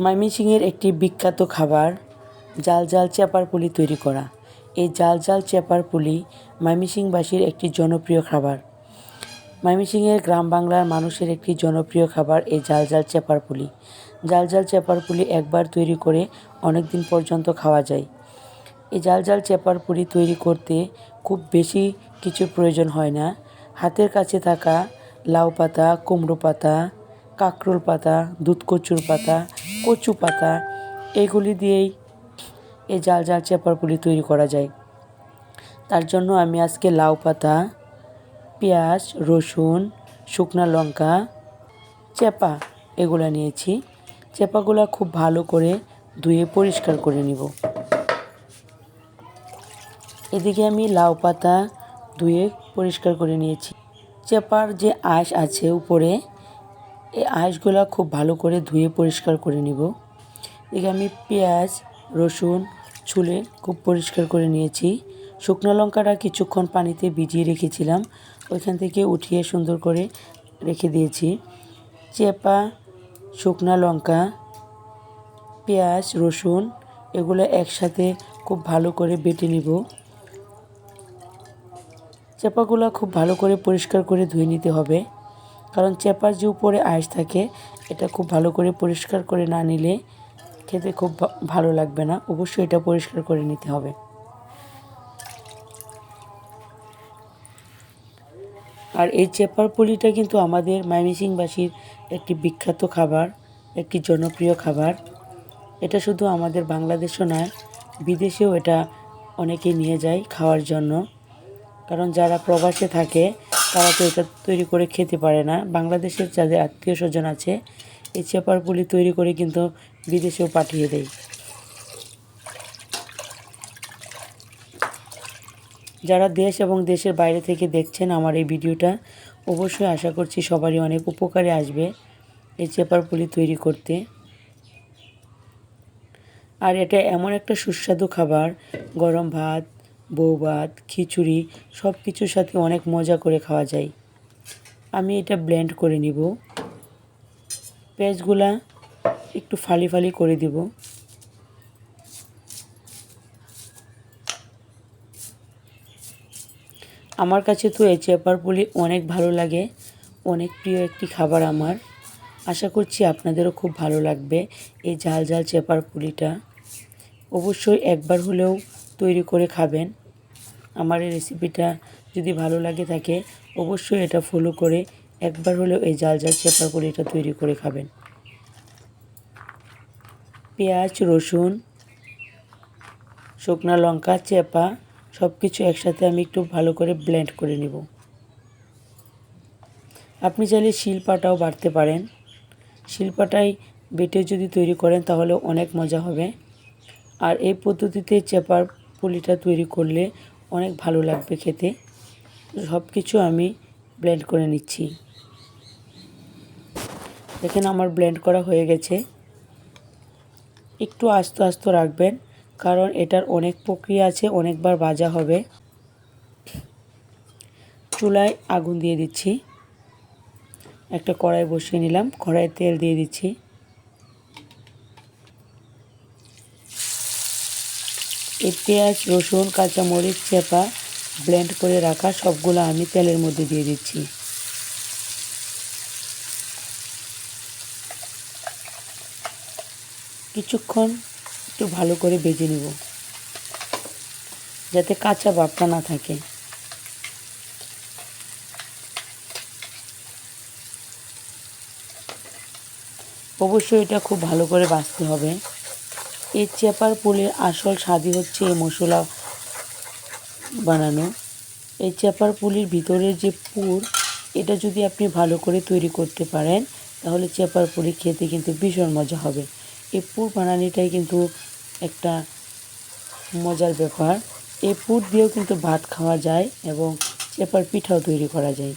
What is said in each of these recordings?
ময়মনসিংহের একটি বিখ্যাত খাবার, জাল জাল চেপার পুলি তৈরি করা। এই জাল জাল চেপার পুলি ময়মনসিংহবাসীর একটি জনপ্রিয় খাবার। ময়মনসিংহের গ্রাম বাংলার মানুষের একটি জনপ্রিয় খাবার এই জাল জাল চেপার পুলি। জাল জাল চেপার পুলি একবার তৈরি করে অনেক দিন পর্যন্ত খাওয়া যায়। এই জাল জাল চেপার পুলি তৈরি করতে খুব বেশি কিছুর প্রয়োজন হয় না। হাতের কাছে থাকা লাউ পাতা, কুমড়ো পাতা, কাঁকরোল পাতা দুধকচুর পাতা কচু পাতা, এগুলি দিয়েই এই জাল জাল চেপার পুলি তৈরি করা যায়। তার জন্য আমি আজকে লাউ পাতা, পেঁয়াজ, রসুন, শুকনা লঙ্কা, চেপা এগুলো নিয়েছি। চেপাগুলো খুব ভালো করে ধুয়ে পরিষ্কার করে নিব। এদিকে আমি লাউ পাতা ধুয়ে পরিষ্কার করে নিয়েছি। চেপার যে আঁশ আছে উপরে এই আঁশগুলো খুব ভালো করে ধুয়ে পরিষ্কার করে নিব। এদিকে আমি পেঁয়াজ, রসুন, ছুলে খুব পরিষ্কার করে নিয়েছি। শুকনো লঙ্কাটা কিছুক্ষণ পানিতে ভিজিয়ে রেখেছিলাম। ওইখান থেকে উঠিয়ে সুন্দর করে রেখে দিয়েছি। চেপা শুকনা লঙ্কা, পেঁয়াজ, রসুন এগুলো একসাথে খুব ভালো করে বেটে নিব। চেপাগুলো খুব ভালো করে পরিষ্কার করে ধুয়ে নিতে হবে। কারণ চেপার যে উপরে আঁশ থাকে, এটা খুব ভালো করে পরিষ্কার করে না নিলে খেতে খুব ভালো লাগবে না। অবশ্যই এটা পরিষ্কার করে নিতে হবে। আর এই চেপার পুলিটা কিন্তু আমাদের ময়মনসিংহবাসীর একটি বিখ্যাত খাবার, একটি জনপ্রিয় খাবার। এটা শুধু আমাদের বাংলাদেশও নয়, বিদেশেও এটা অনেকে নিয়ে যায় খাওয়ার জন্য। কারণ যারা প্রবাসে থাকে তারা তো এটা তৈরি করে খেতে পারে না। বাংলাদেশের যাদের আত্মীয় স্বজন আছে এই চেপার পুলি তৈরি করে কিন্তু বিদেশেও পাঠিয়ে দেয়। যারা দেশ এবং দেশের বাইরে থেকে দেখছেন আমার এই ভিডিওটা, অবশ্যই আশা করছি সবারই অনেক উপকারে আসবে এই চেপার পুলি তৈরি করতে। আর এটা এমন একটা সুস্বাদু খাবার, গরম ভাত বউ ভাত খিচুড়ি সব কিছুর সাথে অনেক মজা করে খাওয়া যায়। আমি এটা ব্লেন্ড করে নিব। পেঁয়াজগুলা একটু ফালি ফালি করে দিব। আমার কাছে তো এই চেপার পুলি অনেক ভালো লাগে, অনেক প্রিয় একটি খাবার আমার। আশা করছি আপনাদেরও খুব ভালো লাগবে এই ঝাল ঝাল চেপার পুলিটা। অবশ্যই একবার হলেও তৈরি করে খাবেন। আমার এই রেসিপিটা যদি ভালো লাগে থাকে, অবশ্যই এটা ফলো করে একবার হলেও এই জাল জাল চেপার পুলিটা তৈরি করে খাবেন। পেঁয়াজ, রসুন, শুকনো লঙ্কা, চেপা সব কিছু একসাথে আমি একটু ভালো করে ব্লেন্ড করে নিব। আপনি চাইলে শিলপাটাও বাড়তে পারেন। শিলপাটায় বেটে যদি তৈরি করেন, তাহলে অনেক মজা হবে। আর এই পদ্ধতিতে চেপার পুলিটা তৈরি করলে অনেক ভালো লাগবে খেতে। সব কিছু আমি ব্লেন্ড করে নিচ্ছি। দেখেন আমার ব্লেন্ড করা হয়ে গেছে। একটু আস্তে আস্তে রাখবেন, কারণ এটার অনেক প্রক্রিয়া আছে, অনেকবার ভাজা হবে। চুলায় আগুন দিয়ে দিচ্ছি। একটা কড়াই বসিয়ে নিলাম, কড়াইয়ে তেল দিয়ে দিচ্ছি। এই পেঁয়াজ, রসুন, কাঁচামরিচ চেপা ব্লেন্ড করে রাখা সবগুলো আমি তেলের মধ্যে দিয়ে দিচ্ছি। কিছুক্ষণ একটু ভালো করে ভেজে নেব, যাতে কাঁচা ভাবটা না থাকে। অবশ্যই এটা খুব ভালো করে বাছতে হবে। এই চেপার পুলের আসল স্বাদই হচ্ছে এই মশলা বানানো। এই চেপার পুলির ভিতরের যে পুর, এটা যদি আপনি ভালো করে তৈরি করতে পারেন, তাহলে চেপার পুলি খেতে কিন্তু ভীষণ মজা হবে। এই পুর বানানিটাই কিন্তু একটা মজার ব্যাপার। এই পুর দিয়েও কিন্তু ভাত খাওয়া যায় এবং চেপার পিঠাও তৈরি করা যায়।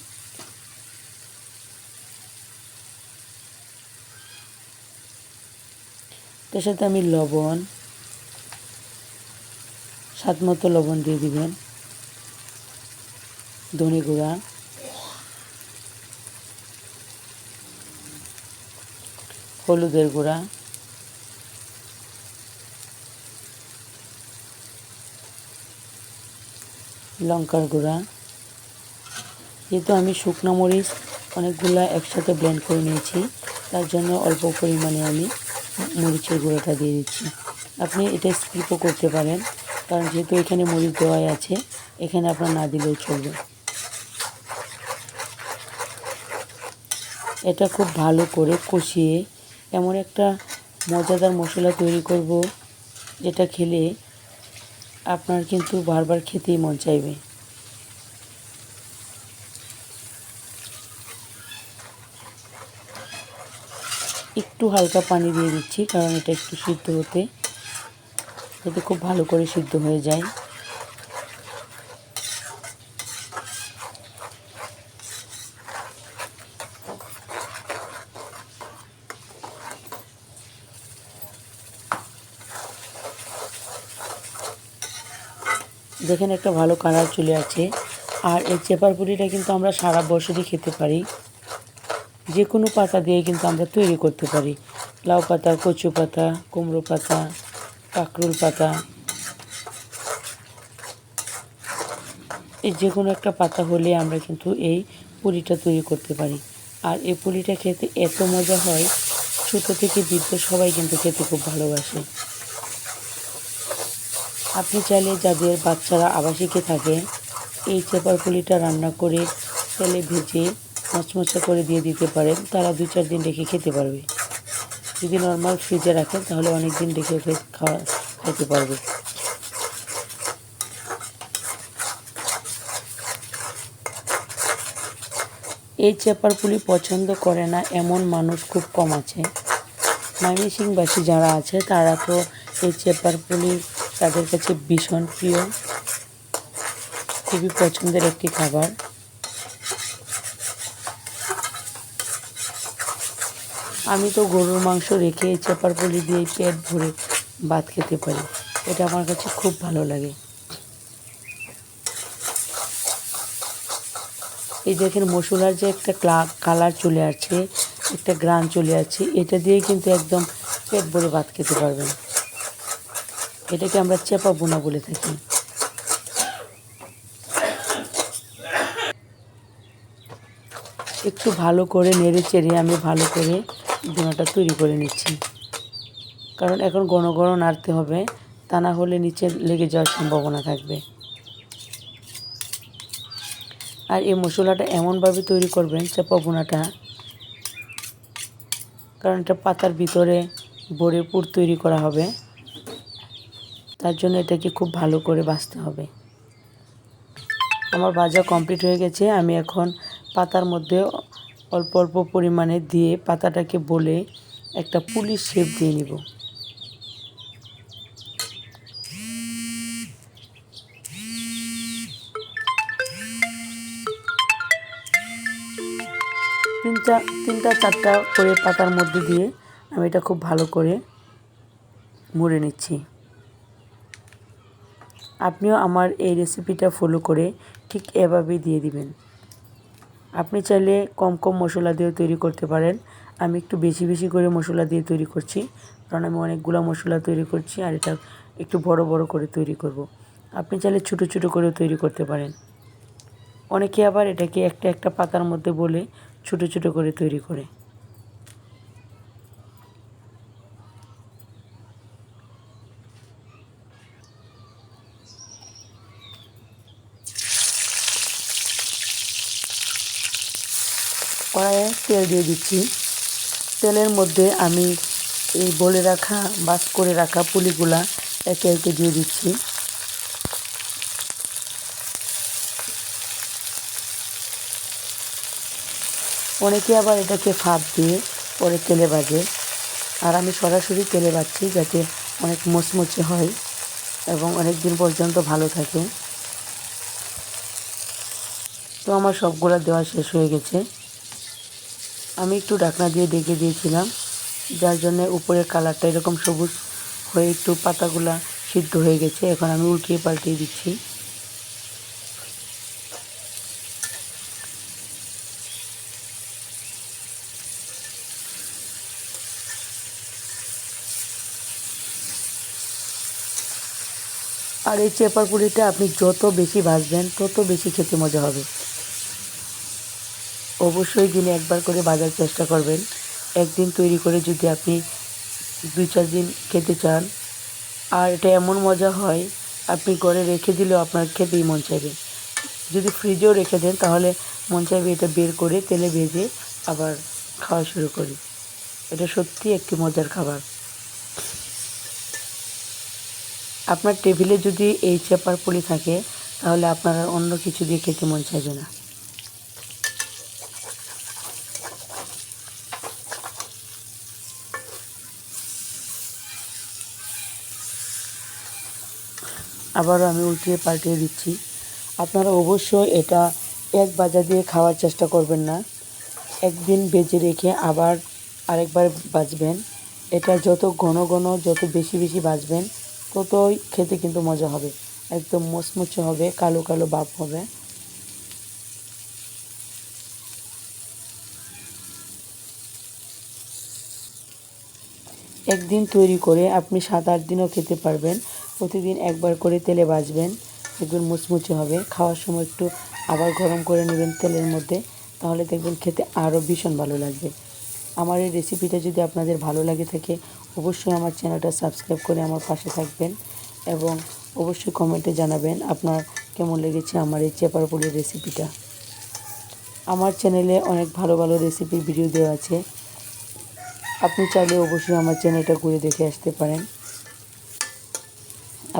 তার সাথে আমি লবণ, স্বাদ মতো লবণ দিয়ে দিবেন। ধনে গুঁড়া। হলুদের গুঁড়া। লঙ্কার গুঁড়া। যেহেতু আমি শুকনো মরিচ অনেকগুলো একসাথে ব্লেন্ড করে নিয়েছি, তার জন্য অল্প পরিমাণে আমি মরিচের গুঁড়োটা দিয়ে দিচ্ছি। আপনি এটা স্কিপও করতে পারেন, কারণ যেহেতু এখানে মরিচ দেওয়াই আছে, এখানে আপনার না দিলেও চলবে। এটা খুব ভালো করে কষিয়ে এমন একটা মজাদার মশলা তৈরি করব, যেটা খেলে আপনার কিন্তু বারবার খেতেই মন চাইবে। একটু হালকা পানি দিয়ে দিচ্ছি, কারণ এটা একটু সিদ্ধ হতে যাতে খুব ভালো করে সিদ্ধ হয়ে যায়। দেখেন একটা ভালো কালার চলে আছে, আর এই চেপার পুরিটা কিন্তু আমরা সারা বছরই খেতে পারি। যে কোনো পাতা দিয়ে কিন্তু আমরা তৈরি করতে পারি। লাউ পাতা, কচু পাতা, কুমড়ো পাতা, কাঁকরোল পাতা। এই যে কোনো একটা পাতা হলে আমরা কিন্তু এই পুরিটা তৈরি করতে পারি। আর এই পুরিটা খেতে এত মজা হয়, ছোটো থেকে বৃদ্ধ সবাই কিন্তু খেতে খুব ভালোবাসে। আপনি চাইলে যাদের বাচ্চারা আবাসিকে থাকে, এই চেপার পুলিটা রান্না করে তেলে ভেজে মচমচা করে দিয়ে দিতে পারেন, তারা দু চার দিন রেখে খেতে পারবে। যদি নর্মাল ফ্রিজে রাখেন, তাহলে অনেক দিন রেখে খাওয়া, খেতে পারবে। এই চেপার পুলি পছন্দ করে না এমন মানুষ খুব কম আছে। ময়মনসিংহবাসী যারা আছে, তারা তো এই চেপার পুলি তাদের কাছে ভীষণ প্রিয়। খুবই পছন্দের একটি খাবার। আমি তো গরুর মাংস রেখে চেপার পুলি দিয়ে পেট ভরে ভাত খেতে পারি। এটা আমার কাছে খুব ভালো লাগে। এই দেখেন মশলার যে একটা কালার চলে আসছে, একটা গ্রান চলে আসছে, এটা দিয়ে কিন্তু একদম পেট ভরে ভাত খেতে পারবেন। এটাকে আমরা চেপা বোনা বলে থাকি। একটু ভালো করে নেড়ে চেড়ে আমি ভালো করে বোনাটা তৈরি করে নিচ্ছি। কারণ এখন ঘন ঘন নাড়তে হবে, তা না হলে নিচে লেগে যাওয়ার সম্ভাবনা থাকবে। আর এই মশলাটা এমনভাবে তৈরি করবেন চাপা বোনাটা কারণ এটা পাতার ভিতরে ভরে পুর তৈরি করা হবে। তার জন্য এটাকে খুব ভালো করে বাছতে হবে। আমার ভাজা কমপ্লিট হয়ে গেছে, আমি এখন পাতার মধ্যে অল্প অল্প পরিমাণে দিয়ে পাতাটাকে বলে একটা পুলিশ শেপ দিয়ে নিব। তিনটা তিনটা, চারটা করে পাতার মধ্যে দিয়ে আমি এটা খুব ভালো করে মুড়ে নিচ্ছি। আপনিও আমার এই রেসিপিটা ফলো করে ঠিক এভাবেই দিয়ে দিবেন। আপনি চাইলে কম কম মশলা দিয়েও তৈরি করতে পারেন। আমি একটু বেশি বেশি করে মশলা দিয়ে তৈরি করছি। কারণ আমি অনেকগুলো মশলা তৈরি করছি আর এটা একটু বড় বড় করে তৈরি করব। আপনি চাইলে ছোটো ছোটো করেও তৈরি করতে পারেন। অনেকে আবার এটাকে একটা একটা পাতার মধ্যে বলে ছোটো ছোটো করে তৈরি করে কড়াইয়ে তেল দিয়ে দিচ্ছি। তেলের মধ্যে আমি এই বলে রাখা, বাস করে রাখা পুলিগুলা একে একে দিয়ে দিচ্ছি। অনেকে আবার এটাকে ফাঁপ দিয়ে পরে তেলে ভাজে আর আমি সরাসরি তেলে ভাজছি যাতে অনেক মুচমুচে হয় এবং অনেক দিন পর্যন্ত ভালো থাকে। তো আমার সবগুলো দেওয়া শেষ হয়ে গেছে। আমি একটু ঢাকনা দিয়ে ডেকে দিয়েছিলাম, যার জন্য উপরের কালারটা এরকম সবুজ হয়ে একটু পাতাগুলা সিদ্ধ হয়ে গেছে। এখন আমি উল্টিয়ে পাল্টিয়ে দিচ্ছি। আর এই চেপার পুলিটা আপনি যত বেশি ভাজবেন, তত বেশি খেতে মজা হবে। অবশ্যই দিনে একবার করে ভাজার চেষ্টা করবেন। একদিন তৈরি করে যদি আপনি দুই, চার দিন খেতে চান। আর এটা এমন মজা হয়, আপনি ঘরে রেখে দিলেও আপনার খেতেই মন চাইবে। যদি ফ্রিজেও রেখে দেন, তাহলে মন চাইবে এটা বের করে তেলে ভেজে আবার খাওয়া শুরু করি। এটা সত্যি একটি মজার খাবার। আপনার টেবিলে যদি এই চেপার পুলি থাকে, তাহলে আপনার অন্য কিছু দিয়ে খেতে মন চাইবে না। আবারও আমি উল্টিয়ে পাল্টিয়ে দিচ্ছি। আপনারা অবশ্যই এটা এক বাজা দিয়ে খাওয়ার চেষ্টা করবেন না। একদিন বেজে রেখে আবার আরেকবার বাজবেন। এটা যত ঘন ঘন, যত বেশি বেশি বাজবেন, ততই খেতে কিন্তু মজা হবে। একদম মুচমুচে হবে, কালো কালো ভাব হবে। একদিন তৈরি করে আপনি সাত আট দিনও খেতে পারবেন। প্রতিদিন একবার করে তেলে ভাজবেন, একদম মুচমুচে হবে। খাওয়ার সময় একটু আবার গরম করে নেবেন তেলের মধ্যে, তাহলে দেখবেন খেতে আরও ভীষণ ভালো লাগবে। আমার এই রেসিপিটা যদি আপনাদের ভালো লাগে থাকে, অবশ্যই আমার চ্যানেলটা সাবস্ক্রাইব করে আমার পাশে থাকবেন এবং অবশ্যই কমেন্টে জানাবেন আপনার কেমন লেগেছে আমার এই চেপার পুলির রেসিপিটা আমার চ্যানেলে অনেক ভালো ভালো রেসিপির ভিডিও দেওয়া আছে। আপনি চাইলে অবশ্যই আমার চ্যানেলটা ঘুরে দেখে আসতে পারেন।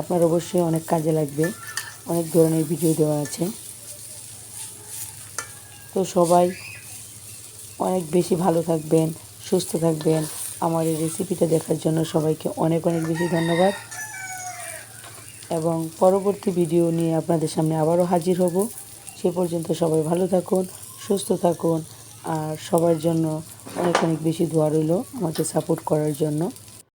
আপনার অবশ্যই অনেক কাজে লাগবে। অনেক ধরনের ভিডিও দেওয়া আছে। তো সবাই অনেক বেশি ভালো থাকবেন, সুস্থ থাকবেন। আমার এই রেসিপিটা দেখার জন্য সবাইকে অনেক অনেক বেশি ধন্যবাদ। এবং পরবর্তী ভিডিও নিয়ে আপনাদের সামনে আবারও হাজির হব। সে পর্যন্ত সবাই ভালো থাকুন, সুস্থ থাকুন। আর সবার জন্য অনেক অনেক বেশি দোয়া রইল আমাকে সাপোর্ট করার জন্য।